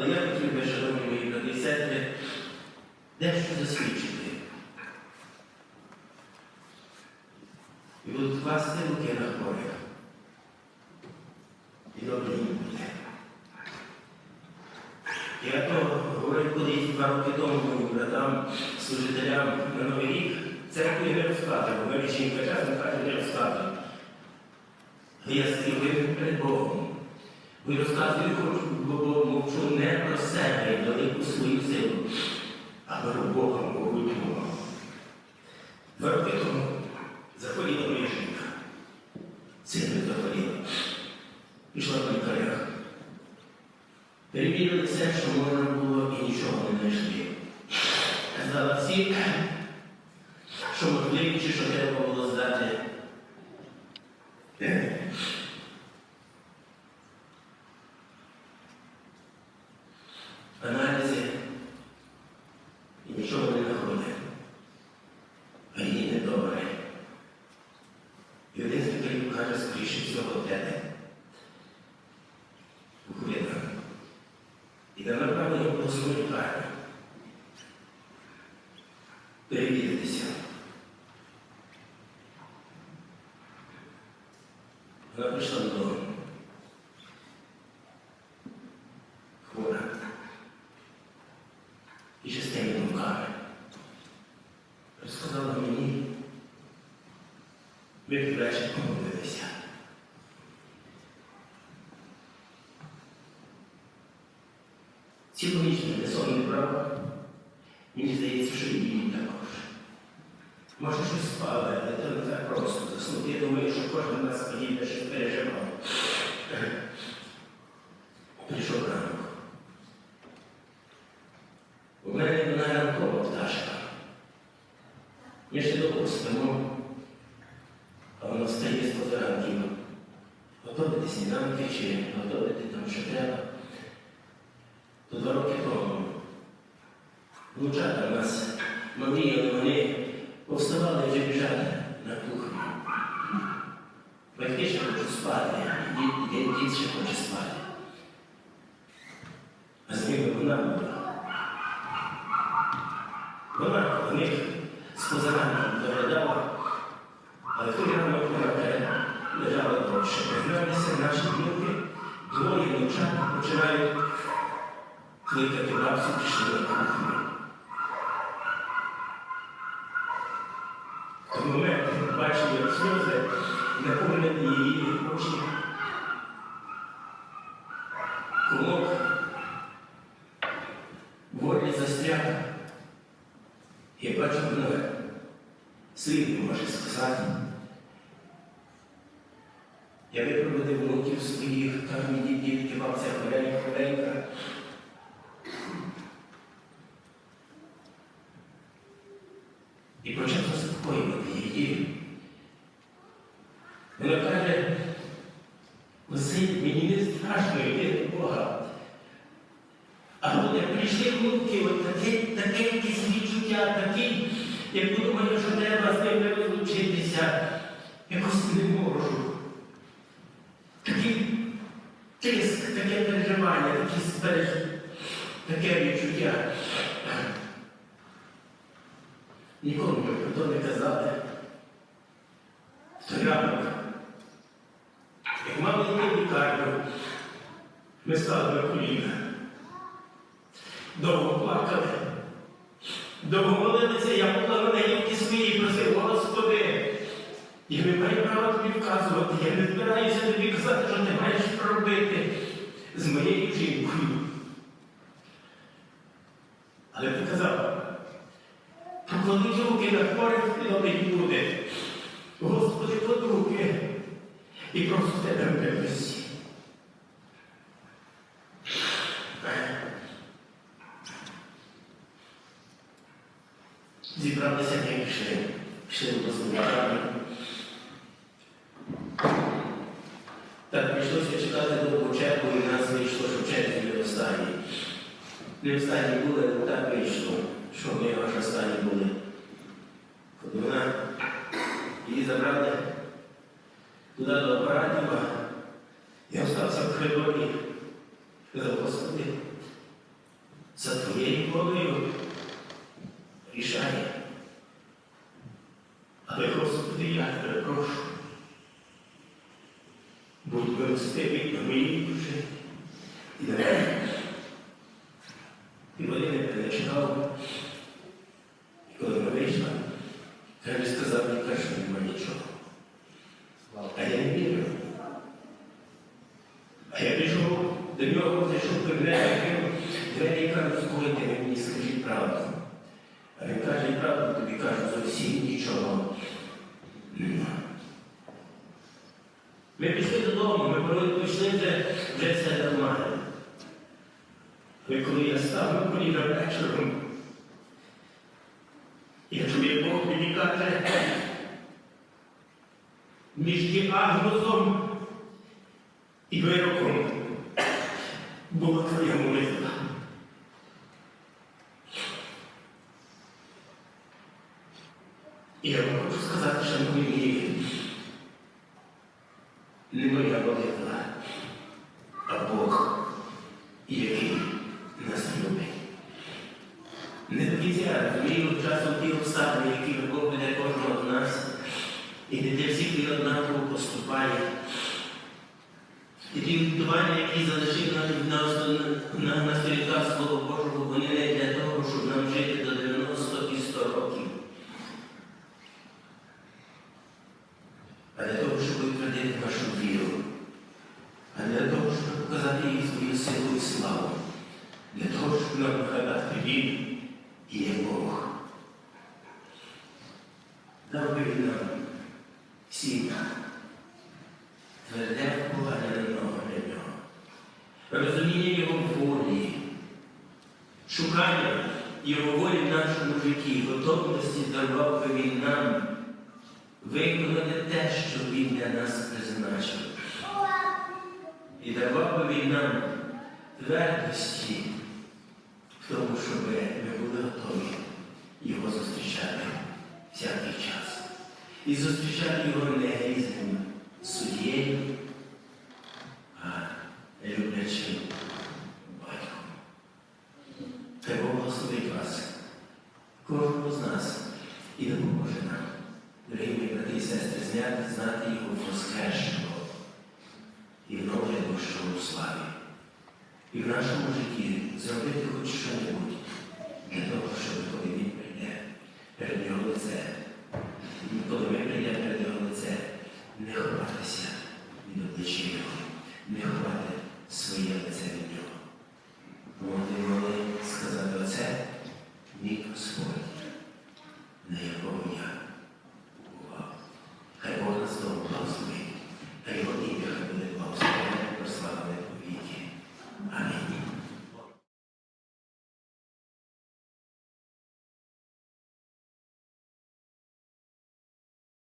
Але я хотів би, шановні мої брати і сестри, дещо засвідчити. І будуть класти руки на хворих. І добре їм буде. Я то говорив колись два роки тому моїм братам, служителям на Новий рік, церкву я не розказую, бо мене жінка часом каже, не розказую. Я Богом. І розказую, бо мовчу не про себе і велику свою силу, а про Бога могутнього. Два роки тому захворіла моя жінка. Сильно захворіла. Пішла в лікарях. Перевірили все, що можна було, і нічого не знайшли. Здала всі, що можливі, чи що треба було здати. Е, Аналізи і нічого не знаходить. А їй не добре. І один з лікарів каже, скоріше всього, в тебе. Ухвида. І на направлення в обласну лікарню. Перевіритися. Вона прийшла додому. Хвора. І ще з тими думками. Розказала мені, ми під вечір помолилися. Мене не брав. Мені здається, що і її також. Може, щось спали, але це не так просто заснути. Я думаю, що кожен нас подібне щось переживав. Прийшов ранок. У мене вона ранкова пташка. Ми ще довго спимо, а вона встає з позаранків. Готовити сніданки чи готовити там, що треба. То два роки тому. Внучата нас мріяли, вони повставали вже біжали на кухню. Батьки ще хочуть спати, дід, дід, дід ще хоче спати. А з ними вона була. Вона у них з позаранком доглядала, але той ранок вона лежала довше. Пригналися наші внуки, двоє внучат починають кликати бабцю, пішли на кухню. В момент бачив, як сльози наповнені її очі. Кулок в горлі застряг. Я бачу, вона слів може сказати. Я випроводив внуків своїх, там мені дітки, бабця хворенька, хворенька. І почав заспокоювати її. Вона каже, Василь, мені не страшно йти до Бога. А коли прийшли от таке, якесь відчуття, такі, як думаю, що треба з ними розлучитися, якось не можу. Такий тиск, таке переживання, такі спереж, таке відчуття. Нікому ми про то не казали. В той як мали йти лікарню, ми стали на коліна. Довго плакали, довго молилися, я була на неї свої, просив, Господи, я не маю права тобі вказувати, я не збираюся тобі казати, що ти маєш робити з моєю жінкою. Але ти казав, поклади руки на хворих і добрі буде. Господи, клади руки і прошу тебе милості. Зібралися як пішли, пішли до службарні. Так прийшлося чекати довгу чергу, і нас вийшло, що в черзі не останні. Не останні були, але так вийшло, що ми аж останні були. Вона її забрали до апаратів, я остався в коридорі. Сказав, Господи, за твоєю волею рішає. Але, Господи, я тебе прошу. Будь милостивий на моїй душі і на мене. І вони не перечитав. І коли ми вийшли, каже, сказав мені, каже, нема нічого. А я не вірю. А я пішов до нього, зайшов до відкрив двері і кажу, слухайте мені, скажіть правду. А він каже, правду тобі кажу, зовсім нічого. Ми пішли додому, ми пішли вже, вже все нормально. Але коли я став на коліна вечором, я чую, Бог мені каже, між діагнозом і вироком була твоя молитва. І я вам хочу сказати, шановні мої, не моя молитва, а Бог, який нас любить. Не кінця розумію часом ті обставини, які веде кожного з нас, і не для всіх він однаково поступає. І ті відбування, які залишив на, на, на, сторінках Слова Божого, вони не для того, щоб нам жити до 90 і 100 років. А для того, щоб утвердити нашу віру, а для того, щоб показати їй свою силу і славу, для того, щоб нам нагадати він є Бог. Дав би нам всім тверде нього для нього, розуміння його волі, шукання його волі в нашому житті, готовності дарував би він нам виконати те, що він для нас призначив. І давав би він нам твердості в тому, щоб ми були готові його зустрічати всякий час. І зустрічати його не грізним а люблячим батьком. Хай благословить вас, кожного з нас, і допоможе нам, дорогі мої брати і сестри, зняти, знати його воскресшого і вновлюващого у славі. І в нашому житті зробити хоч що-небудь для того, щоб коли він прийде перед його лице,